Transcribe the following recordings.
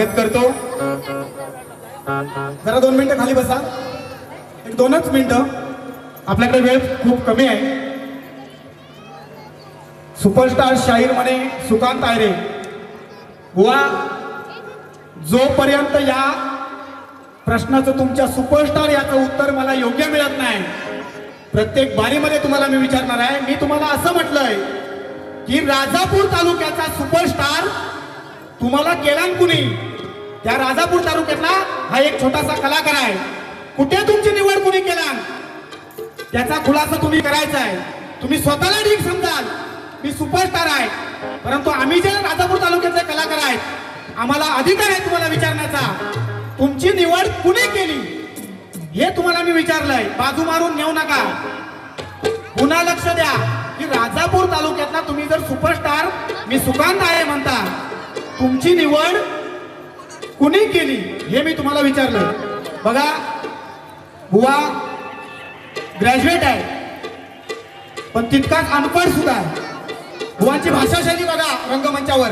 स्वागत करतो. जरा दोन मिनिटं खाली बसा. एक दोनच मिनिटं. आपल्याकडे वेळ खूप कमी आहे. सुपरस्टार शाहीर म्हणे सुकांत आयरे बुवा जोपर्यंत या प्रश्नाचं तुमच्या सुपरस्टार याचं उत्तर मला योग्य मिळत नाही प्रत्येक बारीमध्ये तुम्हाला मी विचारणार आहे. मी तुम्हाला असं म्हटलंय की राजापूर तालुक्याचा सुपरस्टार तुम्हाला केला कुणी? त्या राजापूर तालुक्यातला हा एक छोटासा कलाकार आहे. कुठे तुमची निवड कुणी केला त्याचा खुलासा तुम्ही करायचा आहे. तुम्ही स्वतःला ठीक समजाल. मी सुपरस्टार आहे. परंतु आम्ही जे राजापूर तालुक्यातले कलाकार आहेत आम्हाला अधिकार आहे तुम्हाला विचारण्याचा. तुमची निवड कुणी केली? हे तुम्हाला मी विचारलंय. बाजू मारून नेऊ नका. पुन्हा लक्ष द्या. की राजापूर तालुक्यातला तुम्ही जर सुपरस्टार मी सुकांत आहे म्हणता. तुमची निवड कुणी केली हे मी तुम्हाला विचारलं बघा बुवा ग्रॅज्युएट आहे. पण तितकाच अनपढ सुद्धा आहे. बुवांची भाषाशैली बघा रंगमंचावर.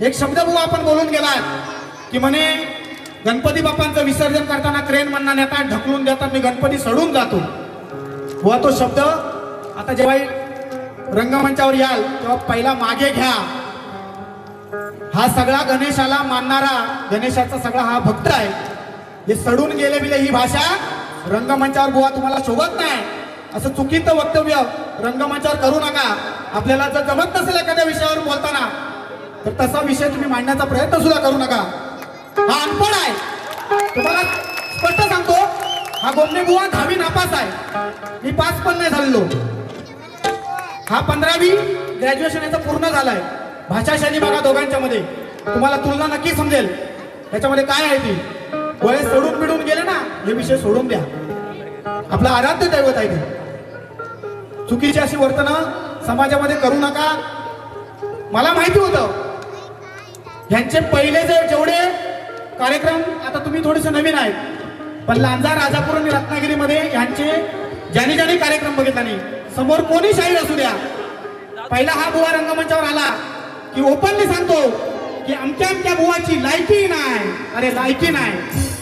एक शब्द बुवा आपण बोलून गेलात की म्हणे गणपती बाप्पांचं विसर्जन करताना क्रेन म्हणणार नेतात ढकलून देतात मी गणपती सडून जातो. बुवा तो शब्द आता जेव्हा रंगमंचावर याल तेव्हा पहिला मागे घ्या. हा सगळा गणेशाला मानणारा गणेशाचा सगळा हा भक्त आहे. हे सडून गेले बिले ही भाषा. रंगमंचावर बुवा तुम्हाला शोभत नाही. असं चुकीचं वक्तव्य रंगमंचावर करू नका. आपल्याला जर जमत नसेल एखाद्या विषयावर बोलताना तर तसा विषय तुम्ही मांडण्याचा प्रयत्न सुद्धा करू नका. हा अनपण आहे. तुम्हाला स्पष्ट सांगतो हा गोमने बुवा दहावी नापास आहे. मी पास पण नाही झालेलो. हा पंधरावी ग्रॅज्युएशन याचं पूर्ण झालाय. भाषाशैली बघा दोघांच्या मध्ये तुम्हाला तुलना नक्की समजेल. त्याच्यामध्ये काय आहे ती? वय सोडून बिडून गेले ना हे विषय सोडून द्या. आपला आराध्य दैवत आहे ते. चुकीची अशी वर्तनं समाजामध्ये करू नका. मला माहिती होतं. यांचे पहिले जे जेवढे कार्यक्रम आता तुम्ही थोडेसे नवीन आहेत. पण लांजा राजापूर आणि रत्नागिरीमध्ये यांचे ज्याने ज्याने कार्यक्रम बघितला नाही समोर कोणी शाहीर असू द्या. पहिला हा बुवा रंगमंचावर आला. की ओपनली सांगतो की आमच्या आमच्या बुवाची लायकी नाही. अरे लायकी नाही.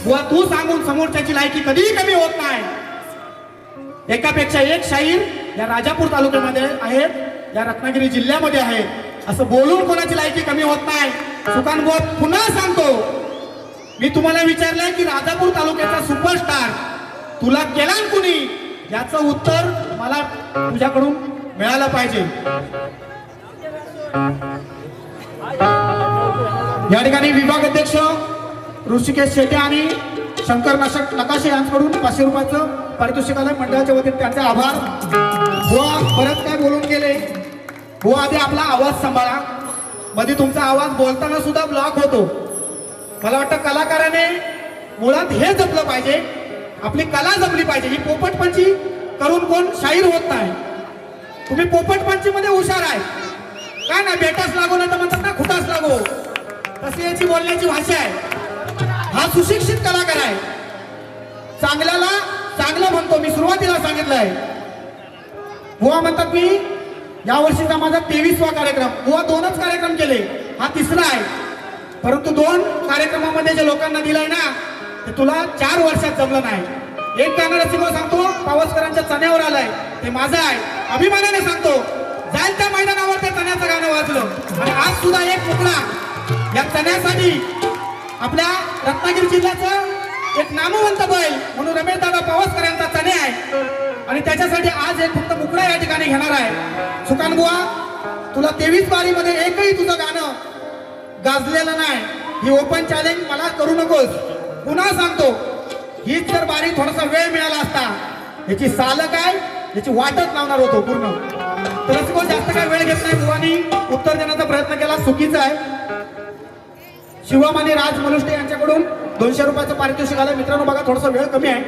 बुवा तू सांगून समोरच्याची लायकी कधीही कमी होत नाही. एकापेक्षा एक शाहीर या राजापूर तालुक्यामध्ये आहेत या रत्नागिरी जिल्ह्यामध्ये आहेत. असं बोलून कोणाची लायकी कमी होत नाही? सुकान बुवा पुन्हा सांगतो. मी तुम्हाला विचारलंय की राजापूर तालुक्याचा सुपरस्टार तुला केला कुणी? याचं उत्तर मला तुझ्याकडून मिळालं पाहिजे. या ठिकाणी विभाग अध्यक्ष ऋषिकेश शेटे आणि शंकर नाशक नकाशे यांच्याकडून पाचशे रुपयाचं पारितोषिक मंडळाच्या वतीने त्यांचे आभार. बुवा परत काय बोलून गेले? बुवा आधी आपला आवाज सांभाळा. मध्ये तुमचा आवाज बोलताना सुद्धा ब्लॉक होतो. मला वाटतं कलाकाराने मुळात हे जपलं पाहिजे. आपली कला जपली पाहिजे. ही पोपटपंची करून कोण शाहीर होत नाही. तुम्ही पोपटपंची मध्ये हुशार आहे. काय ना बेटाच लागो नाही तर म्हणतात ना खुटाच लागो. तशी याची बोलण्याची भाषा आहे. हा सुशिक्षित कलाकार आहे. चांगल्याला चांगलं म्हणतो मी सुरुवातीला सांगितलं आहे बुवा म्हणतात मी या वर्षीचा माझा तेवीसवा कार्यक्रम. बुवा दोनच कार्यक्रम केले. हा तिसरा आहे. परंतु दोन कार्यक्रमामध्ये जे लोकांना दिलाय ना ते तुला चार वर्षात जमलं नाही. एक गाणं सिंग सांगतो पावसकरांच्या चण्यावर आलाय. ते माझं आहे. अभिमानाने सांगतो. जाईल त्या मैदानावर त्या चण्याचं गाणं वाजलं. आणि आज सुद्धा एक मुकला या चण्यासाठी आपल्या रत्नागिरी जिल्ह्याचं एक नामवंत बैल म्हणून रमेश दादा पावसकर यांचा चणे आहे. आणि त्याच्यासाठी आज एक फक्त मुकडा या ठिकाणी घेणार आहे. सुकान तुला तेवीस बारीमध्ये एकही तुझं गाणं गाजलेलं नाही. ही ओपन चॅलेंज मला करू नकोस. पुन्हा सांगतो हीच जर बारी थोडासा वेळ मिळाला असता याची साल काय याची वाटच लावणार होतो पूर्ण. रसिको जास्त काय वेळ घेत नाही बुवानी उत्तर देण्याचा प्रयत्न केला. चुकीचा आहे. शिवम आणि राज मनुष्टे यांच्याकडून दोनशे रुपयाचं पारितोषिक आलं. मित्रांनो बघा थोडासा वेळ कमी आहे.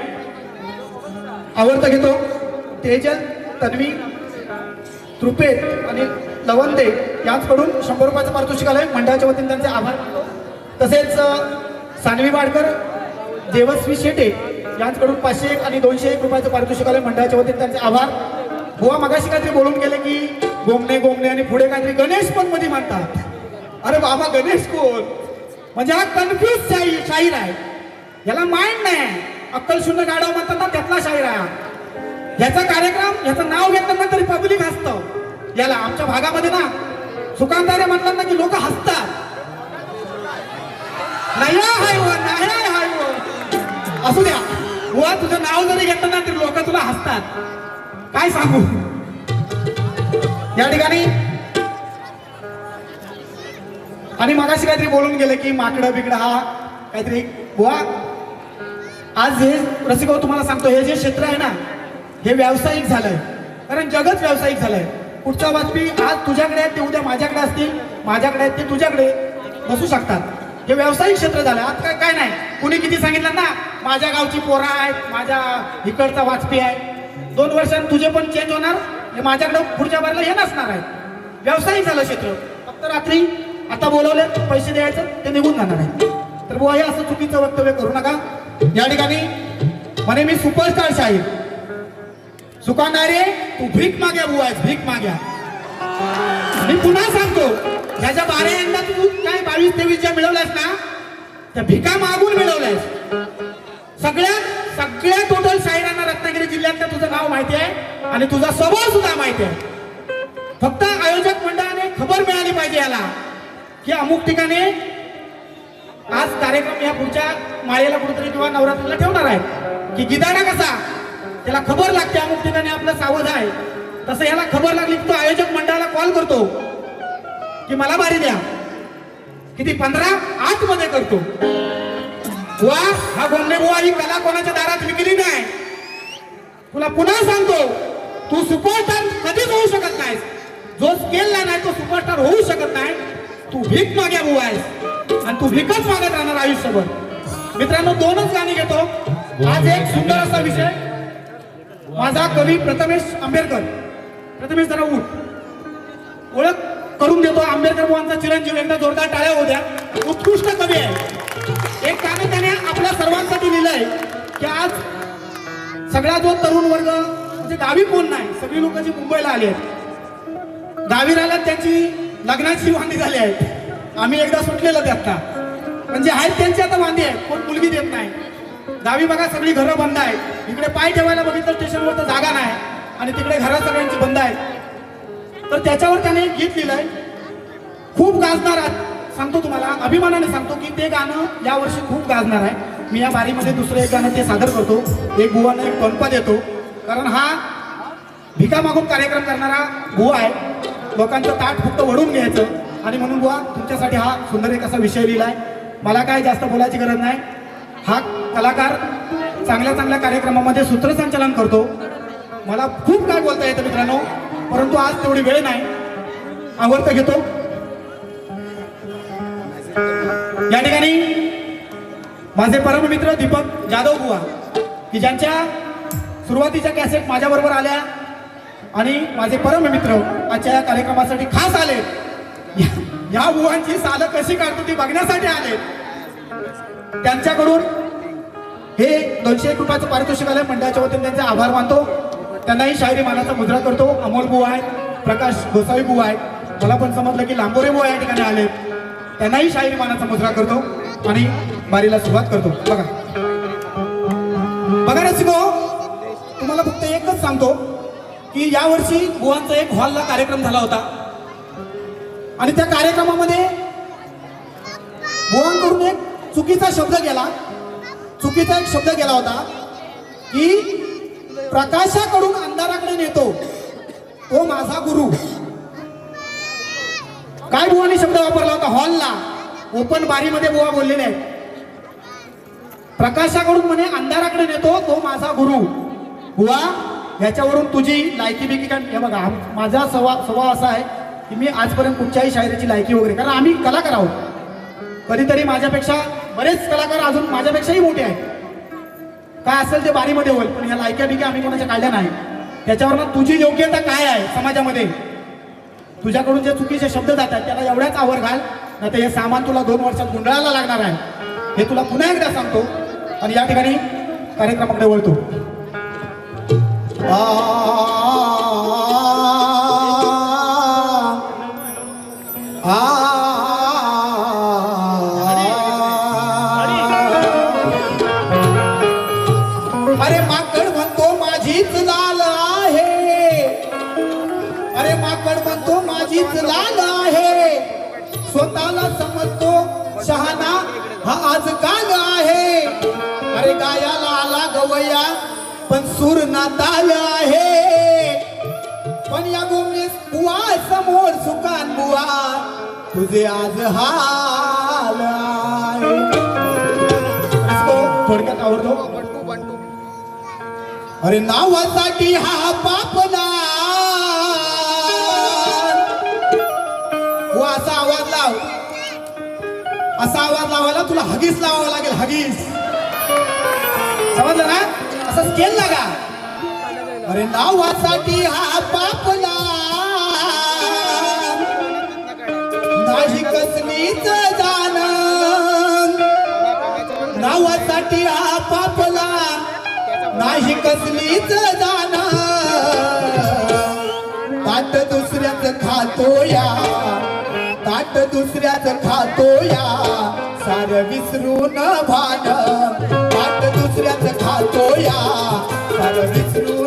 आवडतं घेतो. तेजल तन्वी त्रुपेत आणि लवंदे याचकडून शंभर रुपयाचं पारितोषिक आलंय. मंडळाच्या वतीने त्यांचे आभार. तसेच सानवी वाडकर देवस्वी शेटे यांचकडून पाचशे एक आणि दोनशे एक रुपयाचं पारितोषिक आलंय. मंडळाच्या वतीने त्यांचे आभार. बुवा मगाशी काहीतरी बोलून गेले की गोमणे गोमणे आणि पुढे काहीतरी गणेश पण मध्ये म्हणतात अरे बाबा गणेश कोण? म्हणजे हा कन्फ्युज शाही शाहीर आहे. याला माइंड नाही. अक्कल शून्य गाडव म्हणतात ना त्यातला शाहीर आहे याचा कार्यक्रम याचं नाव घेताना तरी पब्लिक हसतं. याला आमच्या भागामध्ये ना सुकांतारे म्हणतात ना की लोक हसतात. नाही हाय नाही हाय असू द्या. बुवा तुझं नाव जरी घेतलं ना तरी लोक तुला हसतात. काय सांगू? या ठिकाणी. आणि मगाशी काहीतरी बोलून गेले की माकडं बिकडं हा काहीतरी बुवा. आज हे रसिक तुम्हाला सांगतो हे जे क्षेत्र आहे ना हे व्यावसायिक झालंय. कारण जगच व्यावसायिक झालंय. पुढच्या बातमी आज तुझ्याकडे आहेत ते उद्या माझ्याकडे असतील. माझ्याकडे आहेत ते तुझ्याकडे बसू शकतात. हे व्यावसायिक क्षेत्र झालं आज काय काय नाही. कुणी किती सांगितलं ना माझ्या गावची पोरा आहेत माझ्या इकडचा वाजपी आहे. दोन वर्षांत तुझे पण चेंज होणार. हे माझ्याकडे पुढच्या बारला हे नसणार आहे. व्यवसायिक झालं क्षेत्र. फक्त रात्री आता बोलवले पैसे द्यायचं ते निघून जाणार आहे. तर बुवा हे असं चुकीचं वक्तव्य करू नका. या ठिकाणी म्हणे मी सुपरस्टार साहेब सुकांडारे तू भीक माग्या बुवा आहेस भीक माग्या. मी पुन्हा सांगतो ह्याच्या बारा यंदा तू काय बावीस तेवीस ज्या मिळवल्यास ना त्या भिका मागून मिळवल्यास. सगळ्या सगळ्या टोटल शाहिरांना रत्नागिरी जिल्ह्यातलं तुझं नाव माहिती आहे आणि तुझा स्वभाव सुद्धा माहिती आहे. फक्त आयोजक मंडळाने खबर मिळाली पाहिजे याला की अमुक ठिकाणी आज कार्यक्रम या पुढच्या माळेला कुठेतरी किंवा नवरात्रीला ठेवणार आहे. की गिदाडा कसा? त्याला खबर लागते अमुक ठिकाणी आपलं सावध आहे. तसं याला खबर लागली की तो आयोजक मंडळाला कॉल करतो. की मला बारी द्या. किती? पंधरा? आठमध्ये करतो. वा हा गोंडे बुवा ही कला कोणाच्या दारात विकली नाही. तुला पुन्हा सांगतो तू सुपरस्टार कधीच होऊ शकत नाहीस. जो स्केलला नाही तो सुपरस्टार होऊ शकत नाही. तू भीक माग्या बुवा आहेस. आणि तू भीकच मागत राहणार आयुष्यभर. मित्रांनो दोनच गाणी घेतो. आज एक सुंदर असा विषय. माझा कवी प्रथमेश आंबेडकर. प्रथमेश जरा उठ. ओळख करून देतो. आंबेडकर बुवांचा चिरंजीव एकदा जोरदार टाळ्या होत्या उत्कृष्ट कवी आहे. एक गाणं त्याने आपल्या सर्वांसाठी लिहिलंय की आज सगळा जो तरुण वर्ग म्हणजे गावी कोण नाही सगळी लोक जी मुंबईला आली आहेत. गावी राहिल्यात त्यांची लग्नाची वांदी झाली आहेत आम्ही एकदा सुटलेलो ते आता म्हणजे आहेत त्यांची आता वांदी आहे कोण मुलगी देत नाही. गावी बघा सगळी घरं बंद आहेत. इकडे पाय ठेवायला बघितलं स्टेशनवर तर जागा नाही. आणि तिकडे घरं सगळ्यांची बंद आहेत. तर त्याच्यावर त्याने एक गीत लिहिलंय. खूप गाजणार आहात. सांगतो तुम्हाला अभिमानाने सांगतो की ते गाणं यावर्षी खूप गाजणार आहे. मी या बारीमध्ये दुसरं एक गाणं ते सादर करतो. एक बुवानं एक पंपा देतो. कारण हा भिका मागून कार्यक्रम करणारा बुवा आहे. लोकांचं ताट फक्त वडून घ्यायचं. आणि म्हणून बुवा तुमच्यासाठी हा सुंदर एक असा विषय लिहिला आहे मला काय जास्त बोलायची गरज नाही. हा कलाकार चांगल्या चांगल्या कार्यक्रमामध्ये सूत्रसंचालन करतो. मला खूप काय बोलता येतं मित्रांनो परंतु आज तेवढी वेळ नाही. आवडतं घेतो. या ठिकाणी माझे परममित्र दीपक जाधव बुवा की ज्यांच्या सुरुवातीच्या कॅसेट माझ्याबरोबर आल्या आणि माझे परममित्र आजच्या या कार्यक्रमासाठी खास आले. या- या बुवांची सालं कशी काढतो ती बघण्यासाठी आले. त्यांच्याकडून हे दोनशे एक रुपयाचं पारितोषिक आलं मंडळाच्या वतीने त्यांचे आभार मानतो. त्यांनाही शायरी मानाचा मुद्रा करतो. अमोल बुवा आहेत प्रकाश गोसावी बुवा आहे. मला पण समजलं की लांबोरे बुवा या ठिकाणी आले. त्यांनाही शाहीर मानाचा मुद्रा करतो आणि बारीला सुरुवात करतो. बघा. बघा रसिको तुम्हाला फक्त एकच सांगतो की यावर्षी बुवांचा एक हॉलला कार्यक्रम झाला होता. आणि त्या कार्यक्रमामध्ये बुवांकडून एक चुकीचा शब्द गेला. चुकीचा एक शब्द गेला होता की प्रकाशाकडून अंधाराकडे नेतो. तो माझा गुरु. काय बुवानी शब्द वापरला होता? हॉलला. ओपन बारीमध्ये बुवा बोललेले आहेत प्रकाशाकडून म्हणे अंधाराकडे नेतो तो माझा गुरु. बुवा याच्यावरून तुझी लायकी बिकी काय? हे बघा माझा स्वभाव स्वभाव असा आहे की मी आजपर्यंत कुठच्याही शायरीची लायकी वगैरे कारण आम्ही कलाकार आहोत. कधीतरी माझ्यापेक्षा बरेच कलाकार अजून माझ्यापेक्षाही मोठे आहेत. काय असेल ते बारीमध्ये होईल पण ह्या लायक्या बिक्या आम्ही कोणाच्या काढल्या नाही. त्याच्यावर तुझी योग्यता काय आहे समाजामध्ये? तुझ्याकडून जे चुकीचे शब्द जातात त्याला एवढ्याच आवर घाल नाही तर हे सामान तुला दोन वर्षात गुंडाळायला लागणार आहे. हे तुला पुन्हा एकदा सांगतो आणि या ठिकाणी कार्यक्रमाकडे वळतो. आला पण सूर नाताल आहे. पण या गोमनेस बुवा समोर सुकान बुवा तुझे आज हाल आहे. थोडक्यात आवडतो बंटू बंटू अरे नावासाठी हा पापला असा आवाज लाव. असा आवाज लावायला तुला हगीस लावावा लागेल हगीस. समजलं ना? असा स्केल का अरे नावासाठी हा पापला नाही कसलीच जाण. नावासाठी हा पापला नाही कसलीच जाण. ताट दुसऱ्याच खातो या ताट दुसऱ्याच खातो या सार विसरून भान दुसऱ्याच खातो या. विसरू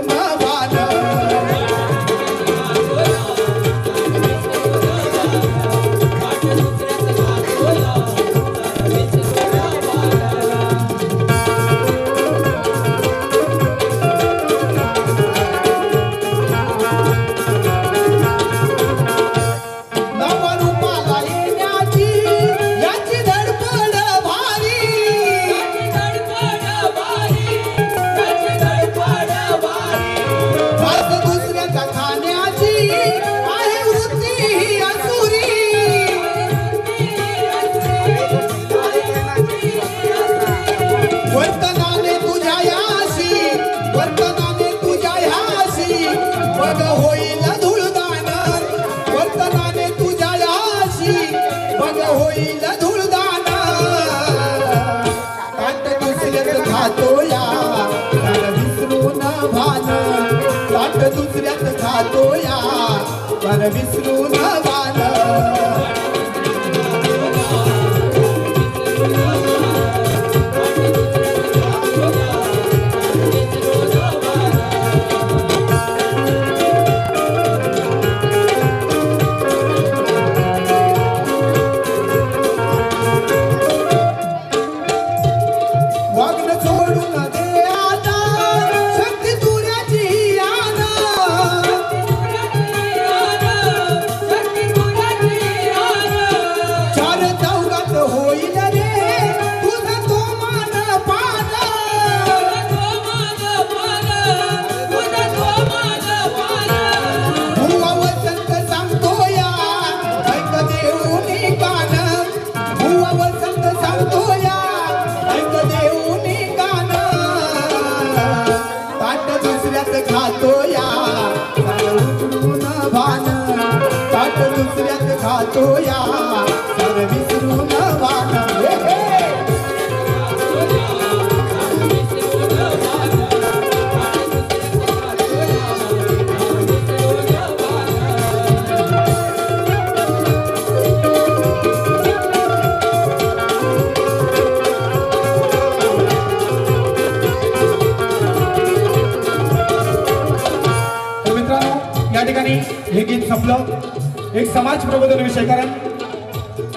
समाज प्रबोधन विषय कारण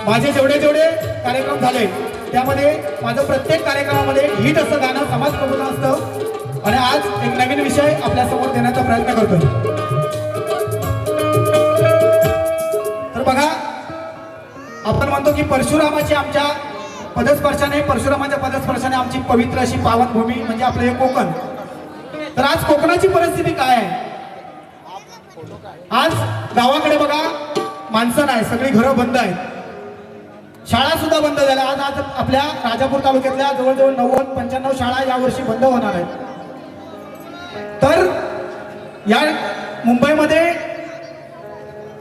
माझे जेवढे जेवढे कार्यक्रम झाले त्यामध्ये माझं प्रत्येक कार्यक्रमामध्ये हिट असं गाणं समाज प्रबोधन असतं. आणि आज एक नवीन विषय आपल्यासमोर देण्याचा प्रयत्न करतोय. तर बघा आपण म्हणतो की परशुरामाची आमच्या पदस्पर्शाने परशुरामाच्या पदस्पर्शाने आमची पवित्र अशी पावनभूमी म्हणजे आपलं हे कोकण. तर आज कोकणाची परिस्थिती काय आहे? आज गावाकडे बघा माणसं नाही सगळी घरं बंद आहेत. शाळा सुद्धा बंद झाल्या. आज आज आपल्या राजापूर तालुक्यातल्या जवळजवळ नव्वद पंच्याण्णव शाळा यावर्षी बंद होणार आहेत. तर या मुंबईमध्ये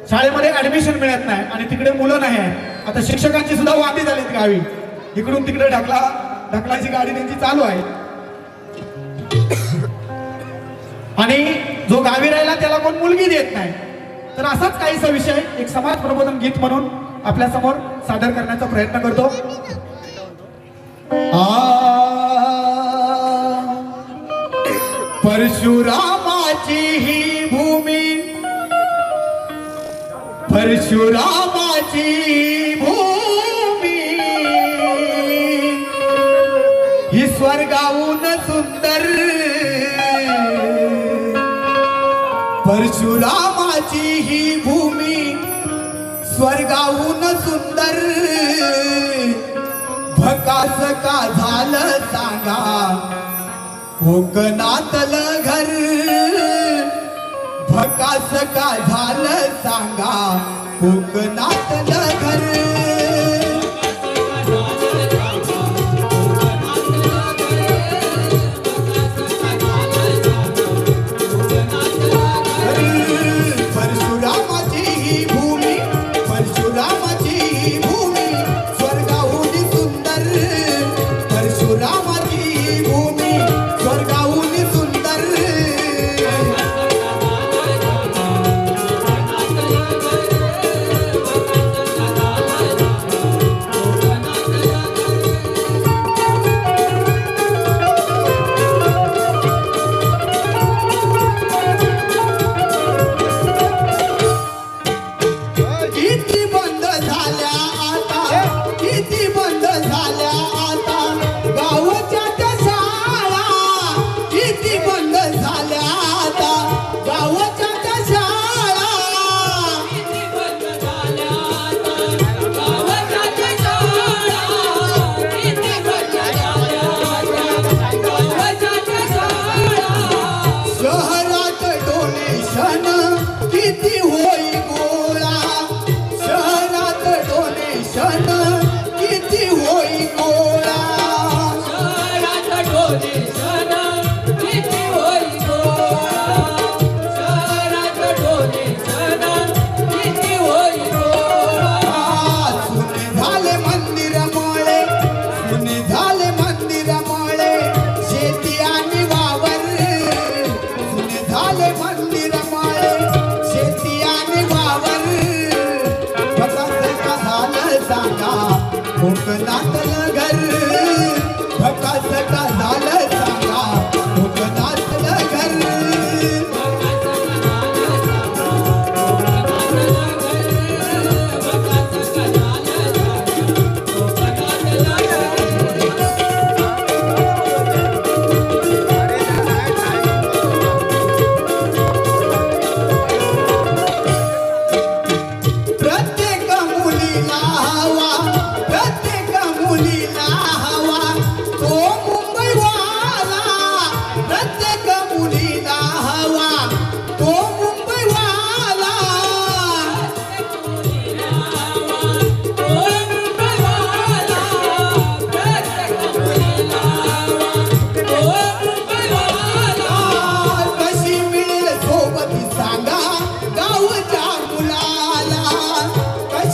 शाळेमध्ये ऍडमिशन मिळत नाही आणि तिकडे मुलं नाही आहेत. आता शिक्षकांची सुद्धा वादी झालीत गावी. इकडून तिकडे ढकला ढकलाची गाडी त्यांची चालू आहे. आणि जो गावी राहिला त्याला कोण मुलगी देत नाही. तर असाच काहीसा विषय एक समाज प्रबोधन गीत म्हणून आपल्यासमोर सादर करण्याचा प्रयत्न करतो. परशुरामाची ही भूमी परशुरामाची भूमी ही स्वर्गाहून सुंदर. माझी ही भूमी स्वर्गाहून सुंदर. भकास का झालं सांगा. कोकणातलं घर. भकास का झालं सांगा. कोकणातलं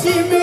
Jimmy.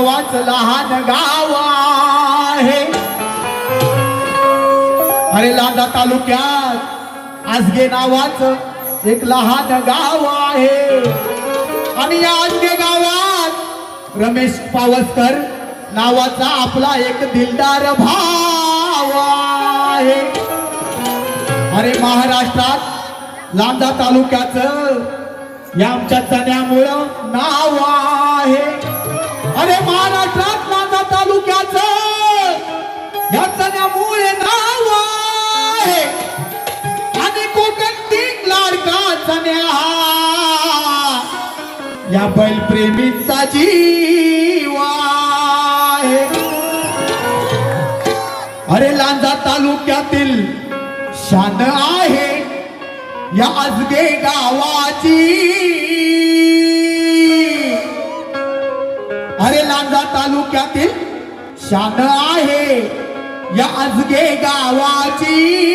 गावाच लहान गाव आहे. अरे लांजा तालुक्यात आजगे नावाचं एक लहान गाव आहे. आणि या आजगे गावात रमेश पावसकर नावाचा आपला एक दिलदार भाव आहे. अरे महाराष्ट्रात लांजा तालुक्याचं या आमच्या चण्यामुळं नाव आहे. अरे महाराष्ट्रात लांजा तालुक्याचं या चण्यामुळे नाव आहे. आणि कोकणतीन लाडका चण्या हा या बैलप्रेमीचा जीव आहे. अरे लांजा तालुक्यातील शान आहे. या आजगे गावाची तालुक्यातील शान आहे. या आजगे गावाची.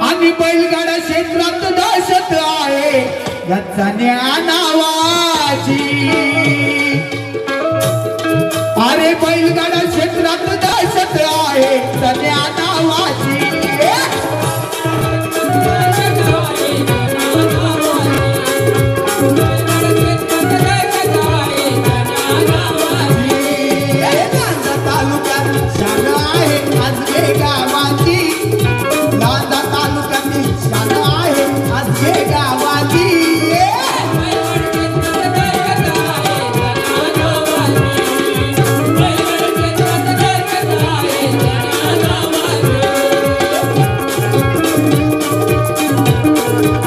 आणि बैलगाडा क्षेत्रात दहशत आहे. या चण्या Música